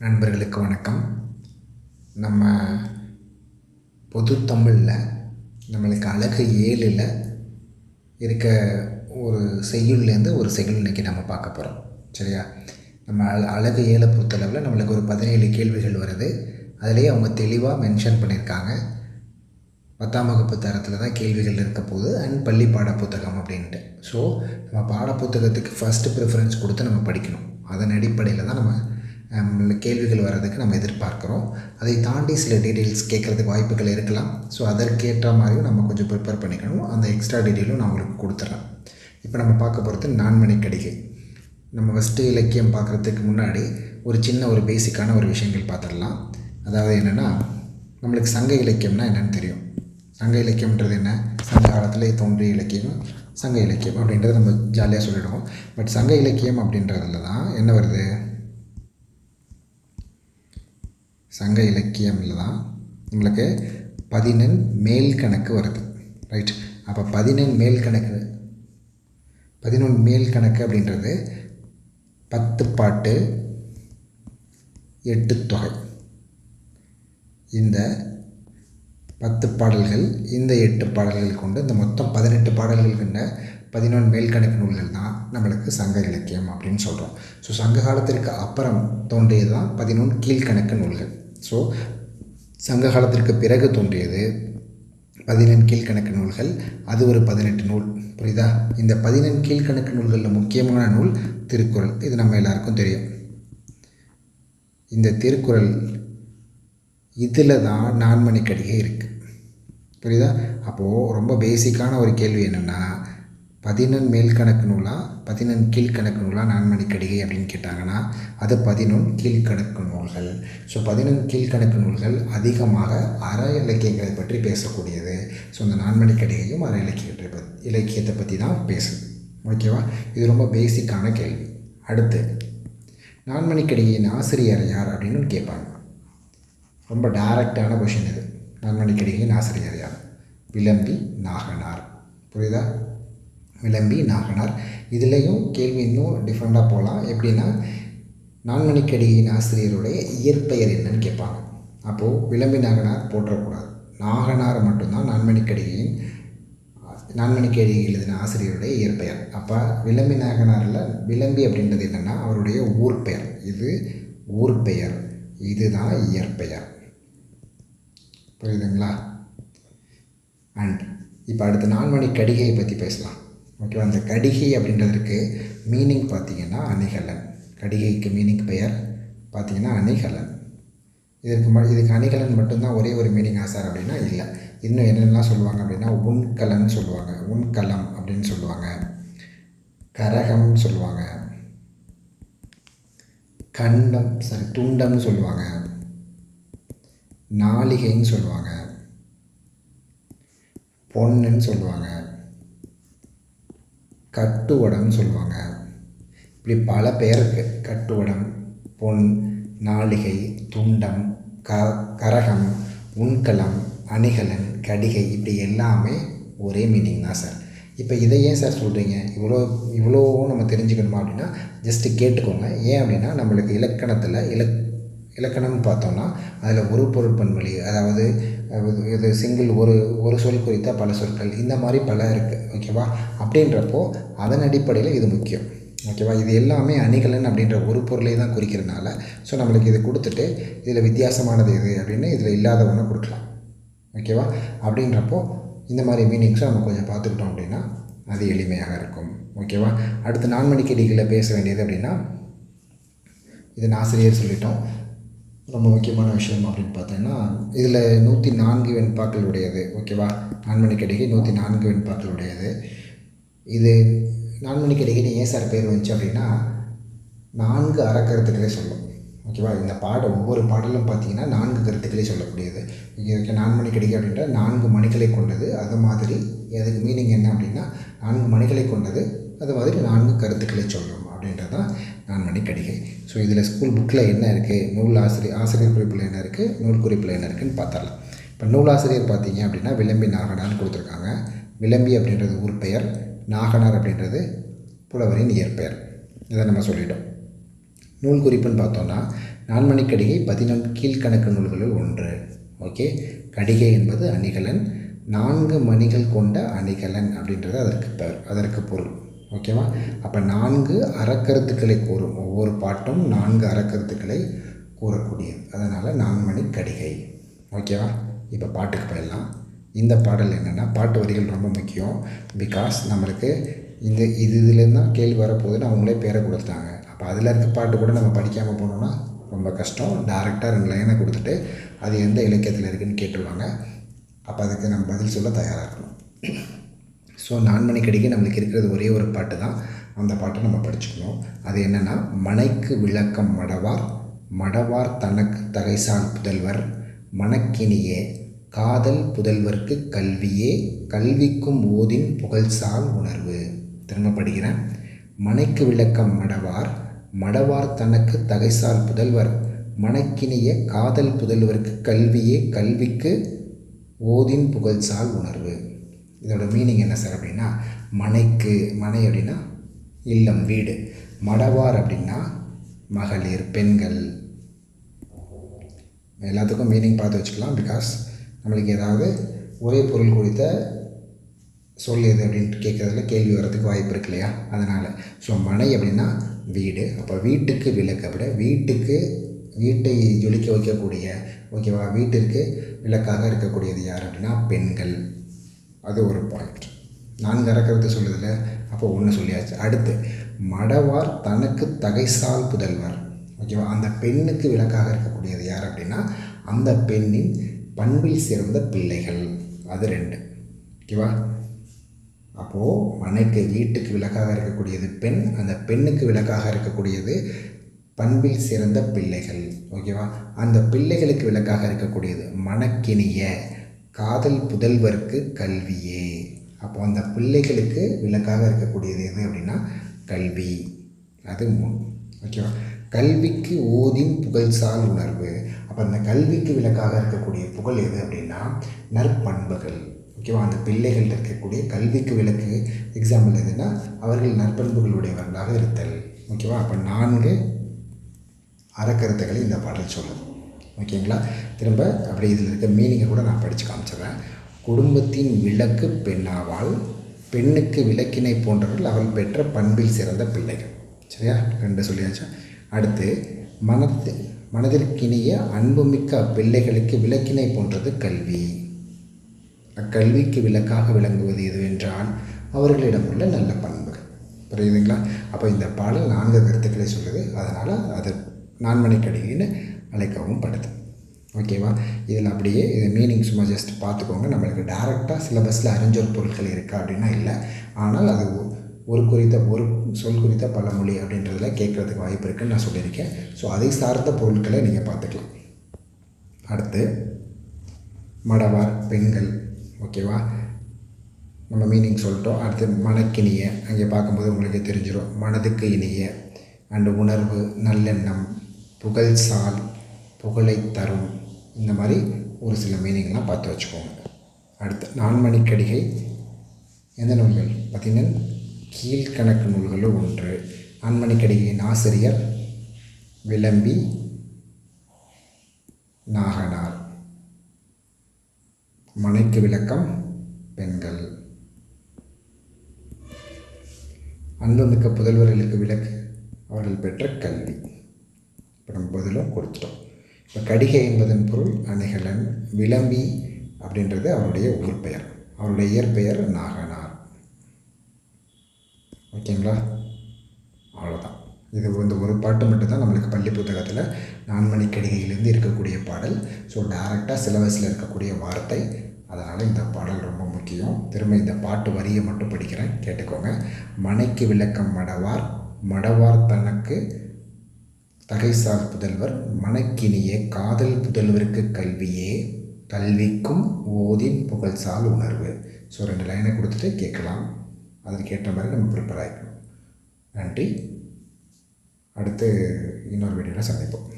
நண்பர்களுக்கு வணக்கம். நம்ம பொது தமிழில் நம்மளுக்கு அழகு ஏழில் இருக்க ஒரு செய்யுள்லேருந்து ஒரு செய்யுள் இன்றைக்கி நம்ம பார்க்க போகிறோம் சரியா? நம்ம அழ அழகு ஏழை பொறுத்தளவில் நம்மளுக்கு ஒரு பதினேழு கேள்விகள் வருது. அதிலேயே அவங்க தெளிவாக மென்ஷன் பண்ணியிருக்காங்க. பத்தாம் வகுப்பு தரத்தில் தான் கேள்விகள் இருக்க போகுது. அண்ட் பள்ளி பாட புத்தகம் அப்படின்ட்டு. ஸோ நம்ம பாட புத்தகத்துக்கு ஃபஸ்ட்டு ப்ரிஃபரன்ஸ் கொடுத்து நம்ம படிக்கணும். அதன் அடிப்படையில் தான் நம்ம கேள்விகள் வர்றதுக்கு நம்ம எதிர்பார்க்குறோம். அதை தாண்டி சில டீட்டெயில்ஸ் கேட்குறதுக்கு வாய்ப்புகள் இருக்கலாம். ஸோ அதற்கேற்ற மாதிரியும் நம்ம கொஞ்சம் ப்ரிப்பேர் பண்ணிக்கணும். அந்த எக்ஸ்ட்ரா டீட்டெயிலும் நான் உங்களுக்கு கொடுத்துட்றேன் இப்போ நம்ம பார்க்க போகிறது நான்மணி கடிகை. நம்ம ஃபஸ்ட்டு இலக்கியம் பார்க்குறதுக்கு முன்னாடி ஒரு சின்ன ஒரு பேசிக்கான ஒரு விஷயங்கள் பார்த்துடலாம். அதாவது என்னென்னா நம்மளுக்கு சங்க இலக்கியம்னா என்னென்னு தெரியும். சங்க இலக்கியம்ன்றது என்ன? சங்க காலத்தில் தோன்றிய இலக்கியம் சங்க இலக்கியம் அப்படின்றத நம்ம ஜாலியாக சொல்லிடுவோம். பட் சங்க இலக்கியம் அப்படின்றதுல தான் என்ன வருது? சங்க இலக்கியமில் தான் நம்மளுக்கு பதினெண் மேல் கணக்கு வருது. ரைட் அப்போ பதினெண் மேல் கணக்கு பதினொன்று மேல் கணக்கு அப்படின்றது பத்து பாட்டு எட்டு தொகை. இந்த பத்து பாடல்கள் இந்த எட்டு பாடல்கள் கொண்டு இந்த மொத்தம் பதினெட்டு பாடல்கள் கொண்ட பதினொன்று மேல்கணக்கு நூல்கள் தான் நம்மளுக்கு சங்க இலக்கியம் அப்படின்னு சொல்கிறோம் ஸோ சங்க காலத்திற்கு அப்புறம் தோன்றியது தான் பதினொன்று கீழ்கணக்கு நூல்கள். ஸோ சங்க காலத்திற்கு பிறகு தோன்றியது பதினெண் கீழ்கணக்கு நூல்கள். அது ஒரு பதினெட்டு நூல் புரியுதா? இந்த பதினெண் கீழ்கணக்கு நூல்களில் முக்கியமான நூல் திருக்குறள். இது நம்ம எல்லாருக்கும் தெரியும். இந்த திருக்குறள் இதில் தான் நான்மணிக்கடிகை இருக்குது புரியுதா? அப்போது ரொம்ப பேசிக்கான ஒரு கேள்வி என்னென்னா பதினொன்று மேல் கணக்கு நூலா? பதினொன்று கீழ்கணக்கு நூலா? நான்மணி கடிகை அப்படின்னு கேட்டாங்கன்னா அது பதினொன்று கீழ்கணக்கு நூல்கள். ஸோ பதினொன்று கீழ்கணக்கு நூல்கள் அதிகமாக அற இலக்கியங்களை பற்றி பேசக்கூடியது. ஸோ அந்த நான்மணி கடிகையும் அற இலக்கியத்தை பற்றி இலக்கியத்தை பற்றி தான் பேசுது. ஓகேவா இது ரொம்ப பேசிக்கான கேள்வி. அடுத்து நான்மணி கடிகையின் ஆசிரியர் யார் அப்படின்னு கேட்பாங்க. ரொம்ப டைரக்டான கொஷின் இது. நான்மணி கடிகையின் ஆசிரியர் யார்? விளம்பி நாகனார். புரியுதா? விளம்பி நாகனார். இதுலேயும் கேள்வி இன்னும் டிஃப்ரெண்ட்டாக போகலாம் எப்படின்னா நான்மணிக்கடியின் கடிகையின் ஆசிரியருடைய இயற்பெயர் என்னன்னு கேட்பாங்க. அப்போது விளம்பி நாகனார் போற்றக்கூடாது. நாகனார் மட்டும்தான் நான்மணிக்கடியின் கடிகையின் எழுதின ஆசிரியருடைய இயற்பெயர். அப்போ விளம்பி நாகனாரில் விளம்பி அப்படின்றது என்னென்னா அவருடைய ஊர் பெயர் இது ஊர் பெயர் இதுதான் இயற்பெயர். புரியுதுங்களா? அண்ட் இப்போ அடுத்து நான்மணி கடிகையை பற்றி பேசலாம். ஓகேவா அந்த கடிகை அப்படின்றதுக்கு மீனிங் பார்த்தீங்கன்னா அணிகலன். கடிகைக்கு மீனிங் பெயர் பார்த்தீங்கன்னா அணிகலன். இதற்கு ம இதுக்கு அணிகலன் மட்டும்தான் ஒரே ஒரு மீனிங் சார் அப்படின்னா இல்லை. இன்னும் என்னென்னலாம் சொல்லுவாங்க அப்படின்னா உண்கலன் சொல்லுவாங்க. உண்கலம் அப்படின்னு சொல்லுவாங்க. கரகம்னு சொல்லுவாங்க. கண்டம் சாரி துண்டம்னு சொல்லுவாங்க. நாளிகைன்னு சொல்லுவாங்க. பொண்ணுன்னு சொல்லுவாங்க. கட்டுவடம்னு சொல்லுவாங்க. இப்படி பல பேர் இருக்குது கட்டுவடம் பொன் நாளிகை துண்டம் க கரகம் உண்கலம் அணிகலன் கடிகை இப்படி எல்லாமே ஒரே மீனிங் தான் சார். இப்போ இதை ஏன் சார் சொல்கிறீங்க இவ்வளோ இவ்வளோ நம்ம தெரிஞ்சுக்கணுமா அப்படின்னா ஜஸ்ட்டு கேட்டுக்கோங்க. ஏன் அப்படின்னா நம்மளுக்கு இலக்கணத்தில் இலக் இலக்கணம்னு பார்த்தோம்னா அதில் ஒரு பொருள் பன்மொழி அதாவது இது சிங்கிள் ஒரு ஒரு சொல் குறித்த பல சொற்கள் இந்த மாதிரி பல இருக்குது ஓகேவா அப்படின்றப்போ அதன் அடிப்படையில் இது முக்கியம் ஓகேவா இது எல்லாமே அணிகலன் அப்படின்ற ஒரு பொருளை தான் குறிக்கிறனால ஸோ நம்மளுக்கு இது கொடுத்துட்டு இதில் வித்தியாசமானது எது அப்படின்னு இதில் இல்லாத ஒன்று கொடுக்கலாம் ஓகேவா அப்படின்றப்போ இந்த மாதிரி மீனிங்ஸும் நம்ம கொஞ்சம் பார்த்துக்கிட்டோம் அப்படின்னா அது எளிமையாக இருக்கும் ஓகேவா அடுத்து நான்மணிக்கடிகளில் பேச வேண்டியது அப்படின்னா இது ஆசிரியர் சொல்லிட்டோம் ரொம்ப முக்கியமான விஷயம் அப்படின்னு பார்த்தீங்கன்னா இதில் நூற்றி நான்கு வெண்பாக்கள் உடையது. ஓகேவா? நான்மணி கடிகை நூற்றி நான்கு வெண்பாக்கள் உடையது. இது நான்மணி கடிகைன்னு ஏன் சார் பேர் வந்துச்சு அப்படின்னா நான்கு அறக்கருத்துக்களே சொல்லும். ஓகேவா? இந்த பாடம் ஒவ்வொரு பாடலும் பார்த்தீங்கன்னா நான்கு கருத்துக்களே சொல்லக்கூடியது. இங்கே நான்மணி கடிகை அப்படின்ற நான்கு மணிகளை கொண்டது அது மாதிரி அதுக்கு மீனிங் என்ன அப்படின்னா நான்கு மணிகளை கொண்டது அது மாதிரி நான்கு கருத்துக்களை சொல்லும் அப்படின்றது தான் நான் கடிகை ஸோ இதில் ஸ்கூல் புக்கில் என்ன இருக்குது நூல் ஆசிரியர் ஆசிரியர் குறிப்பில் என்ன இருக்குது நூல் குறிப்பில் என்ன இருக்குதுன்னு பார்த்துடலாம். இப்போ நூலாசிரியர் பார்த்தீங்க அப்படின்னா விளம்பி நாகனார்னு கொடுத்துருக்காங்க. விளம்பி அப்படின்றது ஊர் பெயர். நாகனார் அப்படின்றது புலவரின் இயற்பெயர். இதை நம்ம சொல்லிட்டோம். நூல் குறிப்புன்னு பார்த்தோன்னா நான்மணி கடிகை பதினொன்று கீழ்கணக்கு நூல்களில் ஒன்று. ஓகே? கடிகை என்பது அணிகலன். நான்கு மணிகள் கொண்ட அணிகலன் அப்படின்றது அதற்கு பெயர் அதற்கு பொருள். ஓகேவா அப்போ நான்கு அறக்கருத்துக்களை கூறும். ஒவ்வொரு பாட்டும் நான்கு அறக்கருத்துக்களை கூறக்கூடியது. அதனால் நான்மணி கடிகை. ஓகேவா இப்போ பாட்டுக்கு போயிடலாம். இந்த பாடல் என்னென்னா பாட்டு வரிகள் ரொம்ப முக்கியம். பிகாஸ் நம்மளுக்கு இந்த இது இதுலேருந்து தான் கேள்வி வரப்போகுதுன்னு அவங்களே பேரை கொடுத்துட்டாங்க அப்போ அதில் இருக்க பாட்டு கூட நம்ம படிக்காமல் போனோம்னா ரொம்ப கஷ்டம். டேரெக்டாக ரெண்டு லைனை கொடுத்துட்டு அது எந்த இலக்கியத்தில் இருக்குதுன்னு கேட்டுருவாங்க. அப்போ அதுக்கு நம்ம பதில் சொல்ல தயாராக இருக்கணும். ஸோ நான் மணிக்கடிக்கு நம்மளுக்கு இருக்கிறது ஒரே ஒரு பாட்டு தான் அந்த பாட்டை நம்ம படிச்சுக்கணும். அது என்னென்னா மனைக்கு விளக்கம் மடவார் மடவார் தனக்கு தகைசால் புதல்வர் மணக்கினியே காதல் புதல்வர்க்கு கல்வியே கல்விக்கும் ஓதின் புகழ்சால் உணர்வு. திரும்ப படிக்கிறேன். மனைக்கு விளக்கம் மடவார் மடவார் தனக்கு தகைசால் புதல்வர் மணக்கினிய காதல் புதல்வர்க்கு கல்வியே கல்விக்கு ஓதின் புகழ்சால் உணர்வு. இதோட மீனிங் என்ன சார் அப்படின்னா மனைக்கு மனை அப்படின்னா இல்லம் வீடு. மடவார் அப்படின்னா மகளிர் பெண்கள். எல்லாத்துக்கும் மீனிங் பார்த்து வச்சுக்கலாம் பிகாஸ் நம்மளுக்கு ஏதாவது ஒரே பொருள் குறித்த சொல் எது அப்படின்ட்டு கேட்குறதுல கேள்வி வர்றதுக்கு வாய்ப்பு இருக்கு இல்லையா? அதனால். ஸோ மனை அப்படின்னா வீடு. அப்போ வீட்டுக்கு விளக்கு அப்படின்னா வீட்டுக்கு வீட்டை ஜொலிக்க வைக்கக்கூடிய ஓகேவா வீட்டிற்கு விளக்காக இருக்கக்கூடியது யார் அப்படின்னா பெண்கள். அது ஒரு பாயிண்ட் நான்கு அறக்கிறது சொல்லுதில்ல அப்போ ஒன்று சொல்லியாச்சு. அடுத்து மடவார் தனக்கு தகைசால் புதல்வர். ஓகேவா? அந்த பெண்ணுக்கு விளக்காக இருக்கக்கூடியது யார் அப்படின்னா அந்த பெண்ணின் பண்பில் சிறந்த பிள்ளைகள். அது ரெண்டு. ஓகேவா? அப்போது மனைக்கு வீட்டுக்கு விளக்காக இருக்கக்கூடியது பெண் அந்த பெண்ணுக்கு விளக்காக இருக்கக்கூடியது பண்பில் சிறந்த பிள்ளைகள். ஓகேவா? அந்த பிள்ளைகளுக்கு விளக்காக இருக்கக்கூடியது மனக்கினிய காதல் புதல்வருக்கு கல்வியே. அப்போ அந்த பிள்ளைகளுக்கு விளக்காக இருக்கக்கூடியது எது அப்படின்னா கல்வி. அது ஓகேவா கல்விக்கு ஓதின் புகழ்சால் உணர்வு. அப்போ அந்த கல்விக்கு விளக்காக இருக்கக்கூடிய புகழ் எது அப்படின்னா நற்பண்புகள். ஓகேவா அந்த பிள்ளைகள் இருக்கக்கூடிய கல்விக்கு விளக்கு எக்ஸாம்பிள் எதுன்னா அவர்கள் நற்பண்புகளுடையவர்களாக இருத்தல். ஓகேவா அப்போ நான்கு அறக்கருத்துக்களை இந்த பாடல் சொல்லுது. ஓகேங்களா? திரும்ப அப்படி இதில் இருக்க மீனிங்கை கூட நான் படித்து காமிச்சிடுறேன். குடும்பத்தின் விளக்கு பெண்ணாவால் பெண்ணுக்கு விளக்கினை போன்றவர்கள் அவள் பெற்ற பண்பில் சிறந்த பிள்ளைகள். சரியா? ரெண்டு சொல்லியாச்சா. அடுத்து மனத்து மனதிற்கினிய அன்புமிக்க அப்பிள்ளைகளுக்கு விளக்கினை போன்றது கல்வி. அக்கல்விக்கு விளக்காக விளங்குவது எதுவென்றால் அவர்களிடம் உள்ள நல்ல பண்புகள். புரியுதுங்களா? அப்போ இந்த பாடல் நான்கு கருத்துக்களை சொல்லுது. அதனால் அது நான்மணிக்கடிகைன்னு அழைக்கவும் படுது. ஓகேவா? இதில் அப்படியே இது மீனிங் சும்மா ஜஸ்ட் பார்த்துக்கோங்க. நம்மளுக்கு டேரெக்டாக சிலபஸில் அறிஞ்சொரு பொருட்கள் இருக்கா அப்படின்னா இல்லை. ஆனால் அது ஒரு குறித்த ஒரு சொல் குறித்த பழமொழி அப்படின்றதுல கேட்குறதுக்கு வாய்ப்பு இருக்குதுன்னு நான் சொல்லியிருக்கேன். ஸோ அதை சார்ந்த பொருட்களை நீங்கள் பார்த்துக்கலாம். அடுத்து மடவார் பெண்கள். ஓகேவா? நம்ம மீனிங் சொல்லிட்டோம். அடுத்து மனக்கினிய அங்கே பார்க்கும்போது உங்களுக்கு தெரிஞ்சிடும் மனதுக்கு இனிய. அண்டு உணர்வு நல்லெண்ணம் புகழ்சால் புகழை தரும். இந்த மாதிரி ஒரு சில மீனிங்லாம் பார்த்து வச்சுக்கோங்க. அடுத்து நான்மணிக்கடிகை. எந்த நூல்கள்? பார்த்தீங்கன்னா கீழ்கணக்கு நூல்களும் ஒன்று. நான்மணிக்கடிகையின் ஆசிரியர் விளம்பி நாகனார். மனைக்கு விளக்கம் பெண்கள். அன்புமிக்க புதல்வர்களுக்கு விளக்கு அவர்கள் பெற்ற கல்வி. இப்போ நம்ம பதிலும் கொடுத்துட்டோம். இப்போ கடிகை என்பதன் பொருள் அணிகலன் விளம்பி அப்படின்றது அவருடைய ஊர் பெயர். அவருடைய இயற்பெயர் நாகனார். ஓகேங்களா? அவ்வளோதான் இது இந்த ஒரு பாட்டு மட்டும்தான் நம்மளுக்கு பள்ளி புத்தகத்தில் நான்மணி கடிகையிலேருந்து இருக்கக்கூடிய பாடல். ஸோ டேரெக்டாக சிலபஸில் இருக்கக்கூடிய வார்த்தை. அதனால் இந்த பாடல் ரொம்ப முக்கியம். திரும்ப இந்த பாட்டு வரியை மட்டும் படிக்கிறேன். கேட்டுக்கோங்க. மனைக்கு விளக்கம் மடவார் மடவார் தனக்கு தகைசார் புதல்வர் மணக்கினிய காதல் புதல்வருக்கு கல்வியே கல்விக்கும் ஓதின் புகழ்சால் உணர்வு. ஸோ ரெண்டு லைனை கொடுத்துட்டு கேட்கலாம். அதற்கேற்ற மாதிரி நம்ம ப்ரிப்பேர் ஆகிக்கணும் நன்றி. அடுத்து இன்னொரு வீடியோவில் சந்திப்போம்.